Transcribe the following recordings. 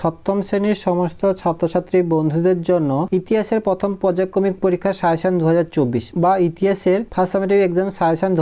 সপ্তম শ্রেণির সমস্ত ছাত্রছাত্রী বন্ধুদের জন্য ইতিহাসের প্রথম পর্যায়ক্রমিক পরীক্ষা সাজেশন দু বা ইতিহাসের ফার্স্ট সামেটিভ এক্সাম সাজেশন দু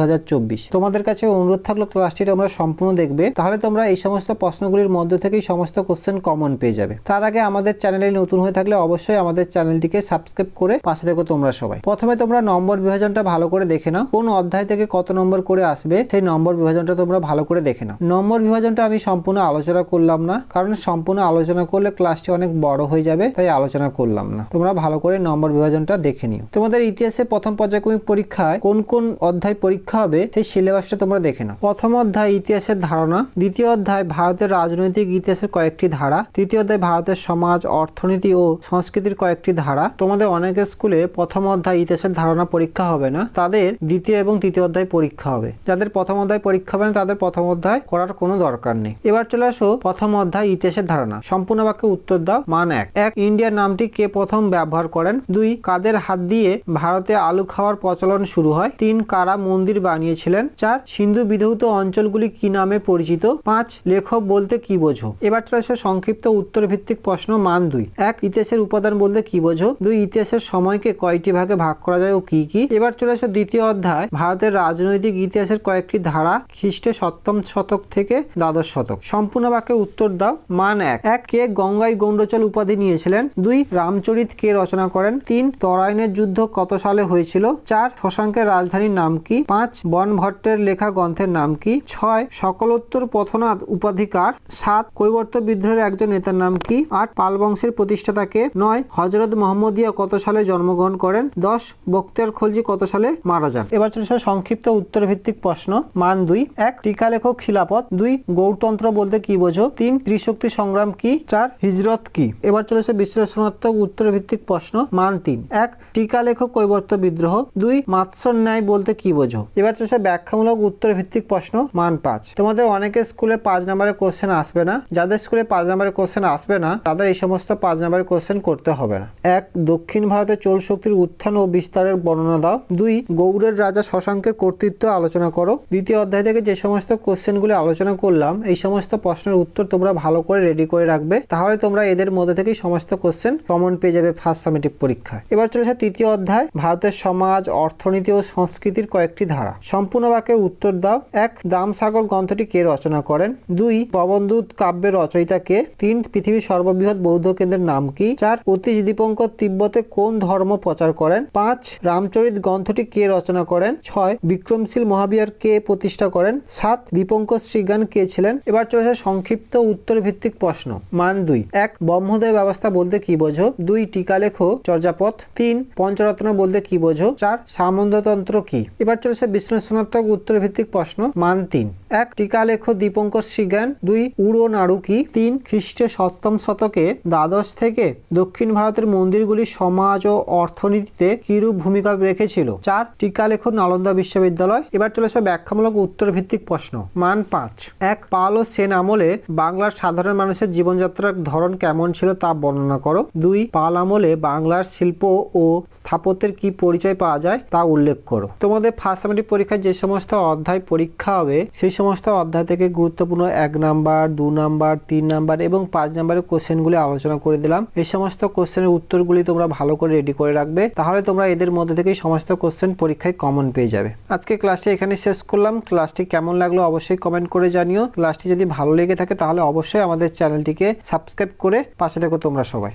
তোমাদের কাছে অনুরোধ থাকল ক্লাসটি তোমরা সম্পূর্ণ দেখবে, তাহলে তোমরা এই সমস্ত প্রশ্নগুলির মধ্য থেকেই সমস্ত কোশ্চেন কমন পেয়ে যাবে। তার আগে আমাদের চ্যানেলে নতুন হয়ে থাকলে অবশ্যই আমাদের চ্যানেলটিকে সাবস্ক্রাইব করে পাশে থেকো তোমরা সবাই। প্রথমে তোমরা নম্বর বিভাজনটা ভালো করে দেখে নাও, কোন অধ্যায় থেকে কত নম্বর করে আসবে সেই নম্বর বিভাজনটা তোমরা ভালো করে দেখে নাও। নম্বর বিভাজনটা আমি সম্পূর্ণ আলোচনা করলাম না, কারণ সম্পূর্ণ আলোচনা করলে ক্লাসটি অনেক বড় হয়ে যাবে, তাই আলোচনা করলাম না। তোমরা ভালো করে নম্বর বিভাজনটা দেখে নিও। তোমাদের ইতিহাসে প্রথম পর্যায়ক্রমিক পরীক্ষায় কোন কোন অধ্যায় পরীক্ষা হবে, সেই সিলেবাসটা তোমরা দেখে নাও। প্রথম অধ্যায় ইতিহাসের ধারণা, দ্বিতীয় অধ্যায় ভারতের রাজনৈতিক ইতিহাসের কয়েকটি ধারা, তৃতীয় অধ্যায় ভারতের সমাজ, অর্থনীতি ও সংস্কৃতির কয়েকটি ধারা। তোমাদের অনেক স্কুলে প্রথম অধ্যায় ইতিহাসের ধারণা পরীক্ষা হবে না, তাদের দ্বিতীয় এবং তৃতীয় অধ্যায় পরীক্ষা হবে। যাদের প্রথম অধ্যায় পরীক্ষা হবে না, তাদের প্রথম অধ্যায় করার কোনো দরকার নেই। এবার চলে আসো প্রথম অধ্যায় ইতিহাসের ধারণা। সম্পূর্ণ বাক্যে উত্তর দাও। মান এক। এক, ইন্ডিয়ার নামটি কে প্রথম ব্যবহার করেন? দুই, কাদের হাত দিয়ে ভারতে আলু খাওয়ার প্রচলন শুরু হয়? তিন, কারা মন্দির বানিয়েছিলেন? চার, সিন্ধু বিধৌত অঞ্চলগুলি কি নামে পরিচিত? পাঁচ, লেখক বলতে কি বোঝো? এবার চলে আসো সংক্ষিপ্ত উত্তর ভিত্তিক প্রশ্ন মান দুই। এক, ইতিহাসের উপাদান বলতে কি বোঝো? দুই, ইতিহাসের সময়কে কয়টি ভাগে ভাগ করা যায় ও কি কি? এবার চলে আসো দ্বিতীয় অধ্যায়। ভারতের রাজনৈতিক ইতিহাসের কয়েকটি ধারা খ্রিস্টে সপ্তম শতক থেকে দ্বাদশ শতক। সম্পূর্ণ বাক্যে উত্তর দাও। মান এক। এক কে গঙ্গাই গৌণ্ডচল উপাধি নিয়েছিলেন? দুই, রামচরিত কে রচনা করেন? তিন, তরাইনের যুদ্ধ কত সালে হয়েছিল? চার, শশাঙ্কের রাজধানীর নাম কি? পাঁচ, বনভট্টের লেখা গ্রন্থের নাম কি? ছয়, সকলোত্তর পথনাথ উপাধিকার সাত, কৈবর্ত বিদ্রোহের একজন নেতার নাম কি? আট, পাল বংশের প্রতিষ্ঠাতাকে নয়, হজরত মোহাম্মদিয়া কত সালে জন্মগ্রহণ করেন? দশ, বক্তিয়ার খলজি কত সালে মারা যান? এবার চলেছে সংক্ষিপ্ত উত্তর ভিত্তিক প্রশ্ন। মান দুই, এক টিকা লেখক খিলাপত দুই, গৌরতন্ত্র বলতে কি বোঝো? তিন, ত্রিশক্তি সংগ্রাম কি? চার, হিজরত কি? এবার চলেছে বিশ্লেষণাত্মক উত্তর ভিত্তিক প্রশ্ন, মান তিন। এক, টিকা লেখক কৈবর্ত বিদ্রোহ। দুই, মাৎসর ন্যায় বলতে কি বোঝো? এবার চলেছে ব্যাখ্যামূলক উত্তর ভিত্তিক প্রশ্ন, মান পাঁচ। তোমাদের অনেকের স্কুলে পাঁচ নম্বরের কোশ্চেন আসবে না। যাদের স্কুলে পাঁচ নম্বরের কোশ্চেন আসবে না, তাদের এই সমস্ত পাঁচ নম্বরের কোশ্চেন করতে হবে না। এক, দক্ষিণ ভারতে চোল শক্তির উত্থান ও বিস্তারের বর্ণনা দাও। দুই, গৌড়ের রাজা শশাঙ্কের কর্তৃত্ব আলোচনা করো। দ্বিতীয় অধ্যায় থেকে যে সমস্ত কোশ্চেনগুলি আলোচনা করলাম, এই সমস্ত প্রশ্নের উত্তর তোমরা ভালো করে রেডি করে রাখবে তাহলে তোমরা এদের মধ্যে থেকেই সমস্ত কোশ্চেন কমন পেয়ে যাবে ফার্স্ট সামেটিভ পরীক্ষায় এবার চলেছে তৃতীয় অধ্যায়, ভারতের সমাজ, অর্থনীতি ও সংস্কৃতির কয়েকটি ধারা। সম্পূর্ণ বাক্যে উত্তর দাও। এক, দামসাগর গ্রন্থটি কে রচনা করেন? দুই প্রবন্ধুত কাব্যের রচয়িতা কে? তিন, পৃথিবীর সর্ববৃহৎ বৌদ্ধ কেন্দ্রের নাম কি? চার, অতীশ দীপঙ্কর তিব্বতে কোন ধর্ম প্রচার করেন? পাঁচ, রামচরিত গ্রন্থটি কে রচনা করেন? ছয়, বিক্রমশীল মহাবিহার কে প্রতিষ্ঠা করেন? সাত, দীপঙ্কর শ্রীজ্ঞান কে ছিলেন? এবার চলেছে সংক্ষিপ্ত উত্তর ভিত্তিক প্রশ্ন। মান দুই এক ব্রহ্মোদয় ব্যবস্থা বলতে কি বোঝো? দুই, টিকা লেখো চর্যাপথ তিন, পঞ্চরত্ন বলতে কি বোঝো? চার, সামন্ততন্ত্র কি? এবার চলেছে বিশ্লেষণাত্মক উত্তর ভিত্তিক প্রশ্ন, মান তিন। এক, টিকা লেখো দীপঙ্কর শ্রীজ্ঞান। দুই, উড়ো নাড়ু কি? তিন, খ্রিস্টে সপ্তম শতকে দ্বাদশ থেকে দক্ষিণ ভারতের মন্দিরগুলি সমাজ ও অর্থনীতিতে কিরূপ ভূমিকা রেখেছিল? চার, টিকা লেখো নালন্দা বিশ্ববিদ্যালয়। এবার চলেছে ব্যাখ্যামূলক উত্তর ভিত্তিক প্রশ্ন, মান পাঁচ। এক, পাল ও সেন আমলে বাংলার সাধারণ মানুষের জীবনযাত্রার ধরন কেমন ছিল তা বর্ণনা করো। দুই, পাল আমলে বাংলার শিল্প ও স্থাপত্যের কি পরিচয় পাওয়া যায় তা উল্লেখ করো। তোমাদের ফার্স্ট সামেটিভ পরীক্ষায় যে সমস্ত অধ্যায় পরীক্ষা হবে, সেই সমস্ত অধ্যায় থেকে গুরুত্বপূর্ণ এক নাম্বার, দু নাম্বার, তিন নাম্বার এবং পাঁচ নাম্বারের কোশ্চেনগুলি আলোচনা করে দিলাম। এই সমস্ত কোশ্চেনের উত্তরগুলি তোমরা ভালো করে রেডি করে রাখবে, তাহলে তোমরা এদের মধ্যে থেকেই সমস্ত কোশ্চেন পরীক্ষায় কমন পেয়ে যাবে। আজকে ক্লাসটি এখানে শেষ করলাম। ক্লাসটি কেমন লাগল অবশ্যই কমেন্ট করে জানিও। ক্লাসটি যদি ভালো লেগে থাকে, তাহলে অবশ্যই আমাদের চ্যানেলটিকে সাবস্ক্রাইব করে পাশে থেকো তোমরা সবাই।